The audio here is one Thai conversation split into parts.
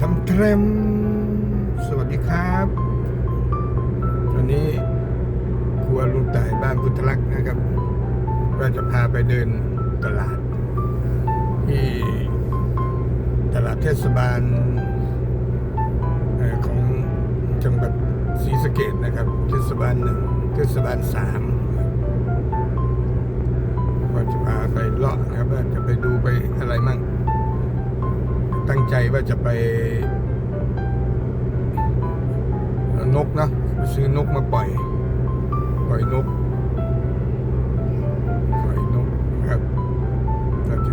ทำเทรม สวัสดีครับวันนี้ครัวลุงต่ายบ้านพุทธลักษณ์นะครับก็จะพาไปเดินตลาด ที่ตลาดเทศบาลของจังหวัดศรีสะเกดนะครับ เทศบาลหนึ่งเทศบาลสามก็จะพาไปเลาะนะครับว่าจะไปดูไปอะไรมั่ง ตั้งใจว่าจะไป นกนะไปซื้อนกมาปล่อยปล่อยนกปล่อยนกนะครับเราจะ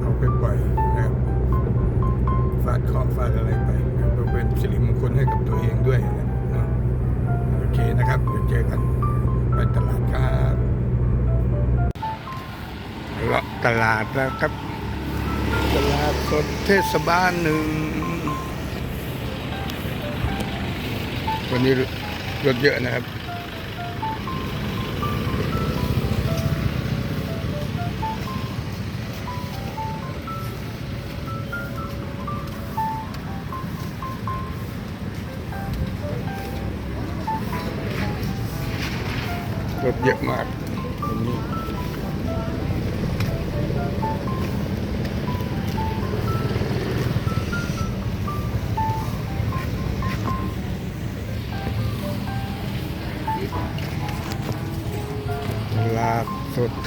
เอาไปปล่อยนะครับฟาดเคราะห์ฟาดอะไรไปนะเพื่อเป็นสิริมงคลให้กับตัวเองด้วยนะนะโอเคนะครับเดี๋ยวเจอกันไปตลาดครับเลาะตลาดแล้วครับ สดเทศบาลหนึ่ง วันนี้รถเยอะนะครับ รถเยอะมาก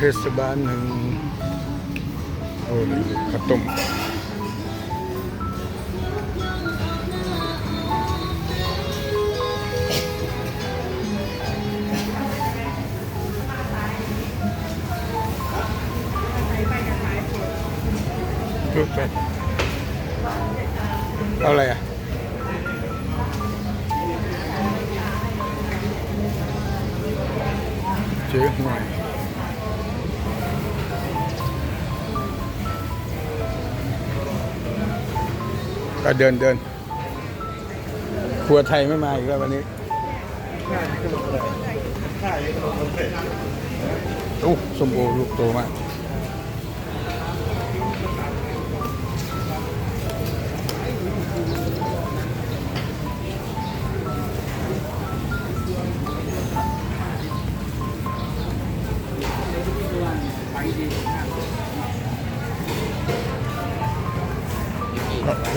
เทศบาลหนึ่งโอ้ยข้าวต้มรูปไปเอาอะไรอะเจ๊หน่อย ก็เดินเดินครัวไทยไม่มาอีกแล้ววันนี้โอ้สมโอลูกโตมาก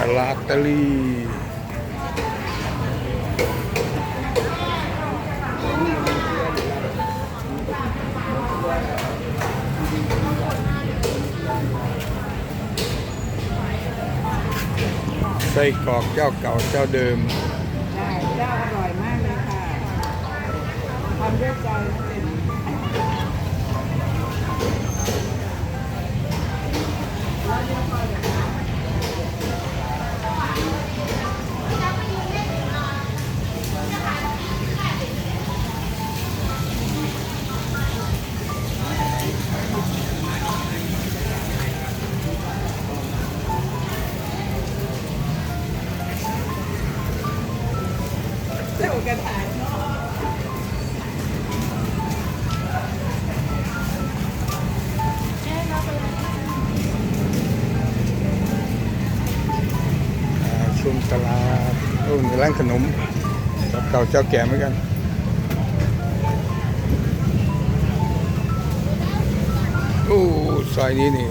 ตลาดตลีไส้กรอกเจ้าเก่าเจ้าเดิมได้เจ้าอร่อยมากเลยค่ะทำด้วยใจ จ้ากระถางเนาะอ่าช่วงตลาดโอ้มีร้านขนมเก่าเจ้าแก่เหมือนกันโอ้ซอยนี้นี่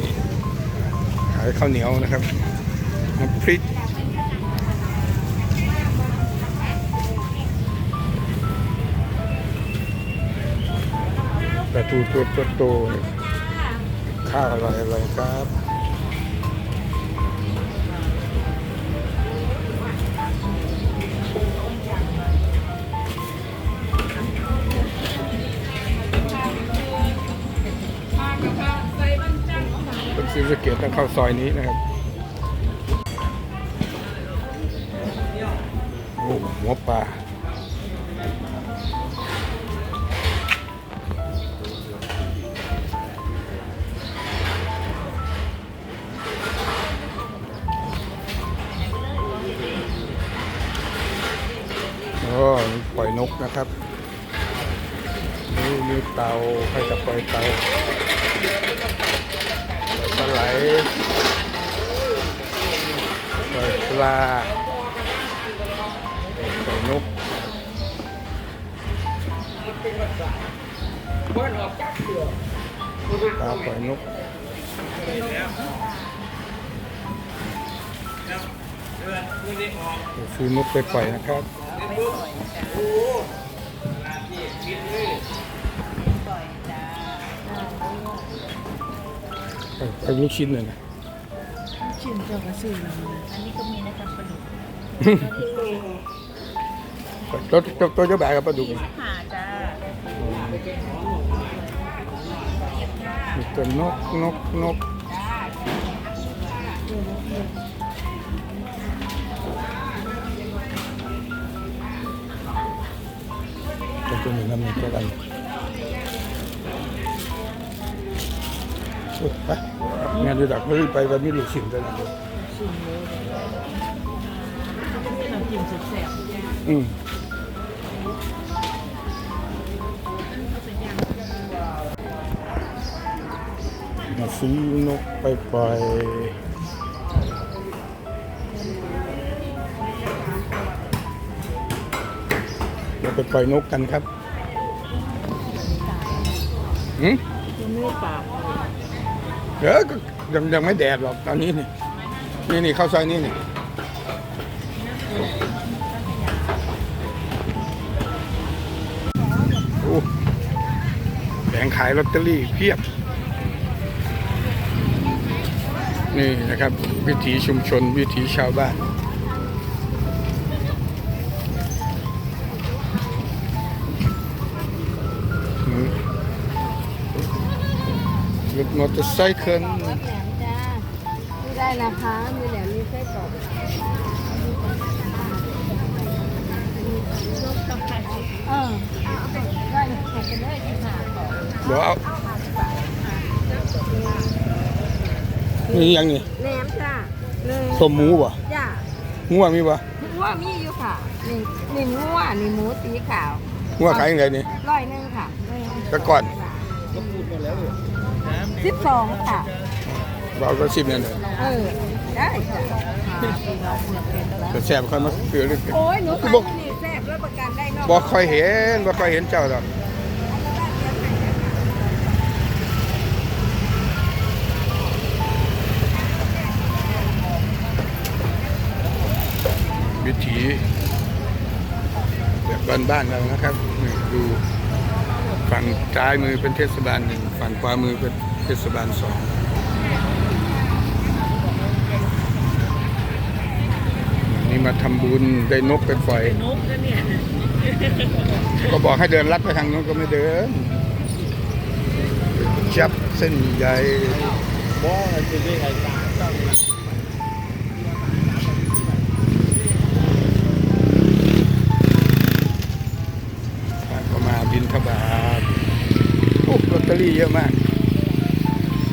ขายข้าวเหนียวนะครับน้ำพริก ปลาทูตัวโตๆข้าวอร่อยๆครับคนศรีสเกดต้องเข้าซอยนี้นะครับโอ้หัวปลา ปล่อยนกนะครับ นี่มีเตาใครจะปล่อยเตาปลาไหลปล่อยปลาปล่อยนกปลาปล่อยนกซื้อนกไปปล่อยนะครับ ปล่อยจ้าไปลูกชิ้นเลยนะชิมเจ้ากระสือแล้วนะอันนี้ก็มีนะครับปลาดุกตัวตัวตัวเจ้าแบบกับปลาดุกยี่นี่สิบห้าจ้ามีตัวนกนกนก จ้าตัวตัวนี้น้ำมีตัวกันโอ้ยไปงานดูดักไม่ได้ไปวันนี้ลูกชิ้นตัวนั้นชิมเลยเป็นน้ำจิ้มสุดแซ่บอืมมาซื้อนกไปปล่อย เราไปปล่อยนกกันครับอืมยังไม่ได้ปากเออก็ยังยังไม่แดดหรอกตอนนี้นี่นี่นี่เข้าซอยนี่นี่โอ้แผงขายลอตเตอรี่เพียบ นี่นะครับ วิถีชุมชนวิถีชาวบ้าน รถมอเตอร์ไซค์รถแหลมจ้าไม่ได้นะคะมีแหลมมีไส้กรอกเออเอาเอาไปได้เลยขายกันได้ที่หาของเดี๋ยวเอานี่ยังนี่แหลมจ้าเลยต้มหมูบ่จ้างัวมีบ่งัวมีอยู่ค่ะนี่นี่งัวนี่หมูสีขาวงัวขายยังไงนี่ร้อยหนึ่งค่ะ แต่ก่อนสิบสองค่ะเราก็ชิมเนี่ยนะเออได้ค่ะแต่แซ่บค่อยมาเกลือเลยโอ้ยหนูขายบอกที่นี่แซ่บรับประกันได้เนอกบ่ค่อยเห็นบ่ค่อยเห็นเจ้าดอกวิถีแบบบ้านๆเรานะครับนี่ดู ฝั่งซ้ายมือเป็นเทศบาลหนึ่งฝั่งขวามือเป็นเทศบาลสองนี่มาทำบุญได้นกไปปล่อยนกก็เนี่ยก็บอกให้เดินลัดไปทางนู้นก็ไม่เดินจับเส้นใหญ่ก็มาบินทบาทโอ้ลอ ตอรี่เยอะมาก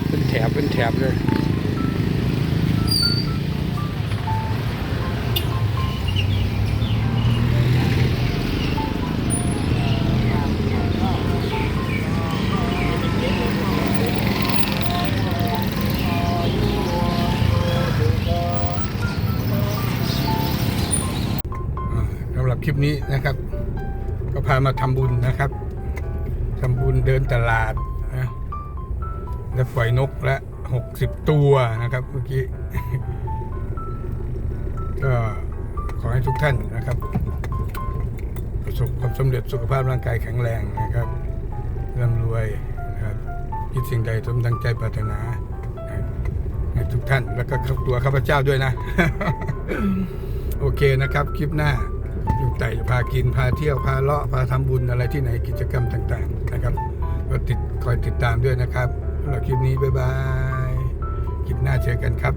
เป็นแถบเป็นแถบเลยสำหรับคลิปนี้นะครับ ก็พามาทำบุญนะครับ ทำบุญเดินตลาดนะและปล่อยนกละหกสิบตัวนะครับเมื่อกี้ ก็ขอให้ทุกท่านนะครับ ประสบความสำเร็จสุขภาพร่างกายแข็งแรงนะครับร่ำรวยนะครับคิดสิ่งใดสมดังใจปรารถนาให้ทุกท่านแล้วก็ตัวข้าพเจ้าด้วยนะ โอเคนะครับ คลิปหน้า อยู่ใจพากินพาเที่ยวพาเลาะพาทำบุญอะไรที่ไหนกิจกรรมต่าง ๆ นะครับ ก็ติดคอยติดตามด้วยนะครับสำหรับคลิปนี้บ๊ายบายคลิปหน้าเจอกันครับ